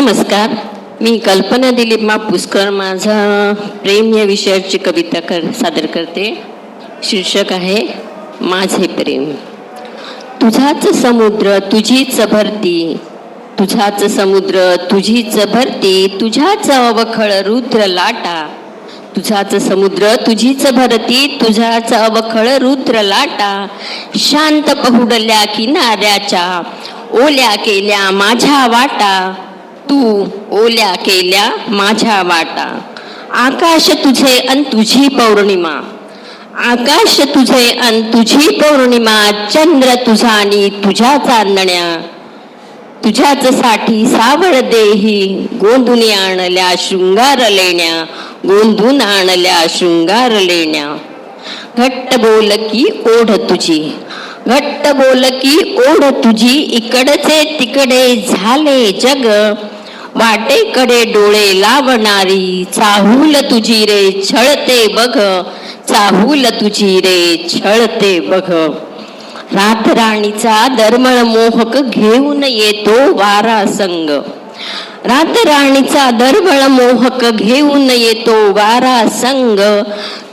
नमस्कार. मी कल्पना दिलीप मा पुष्कर माझा प्रेम या विषयाची कविता कर सादर करते. शीर्षक आहे माझे प्रेम. तुझाच समुद्र तुझीच भरती. तुझाच समुद्र तुझीच भरती. तुझ्याच अवखळ रुद्र लाटा. तुझाच समुद्र तुझीच भरती. तुझाच अवखळ रुद्र लाटा. शांत पहुडल्या किनाऱ्याच्या ओल्या केल्या माझ्या वाटा. तू ओल्या केल्या माझ्या वाटा. आकाश तुझे अन तुझी पौर्णिमा. आकाश तुझे अन तुझी पौर्णिमा चंद्र तुझा आणि तुझ्या चांदण्या. तुझ्याच साठी सावळ देही गोंधून आणल्या शृंगार लेण्या गोंधून आणल्या शृंगार लेण्या. घट्ट बोल की ओढ तुझी. घट्ट बोल की ओढ तुझी. इकडचे तिकडे झाले जग. वाटेकडे डोळे लावणारी चाहूल तुझी रे छळते बघ. चाहूल तुझी रे छळते बघ. रातराणीचा दरमळ मोहक घेऊन येतो वारा संग. रातराणीचा दरमळ मोहक घेऊन येतो वारा संग.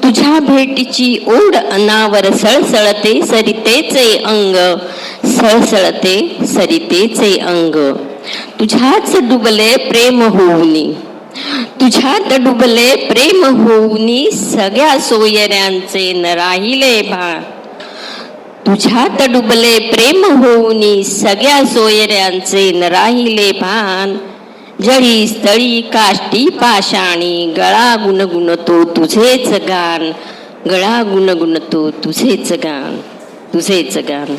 तुझ्या भेटीची ओढ अनावर सळसळते सरितेचे अंग. सळसळते सरितेचे अंग. तुझ्याच डुबले प्रेम होऊनी. तुझ्यात डुबले प्रेम होऊनी सगळ्या सोयऱ्यांचे न राहिले भान तुझ्यात डुबले प्रेम होऊनी सगळ्या सोयऱ्यांचे न राहिले भान. जळी स्थळी काष्टी पाषाणी गळा गुणगुणतो तुझेच गान. गळा गुणगुणतो तुझेच गान. तुझेच गान.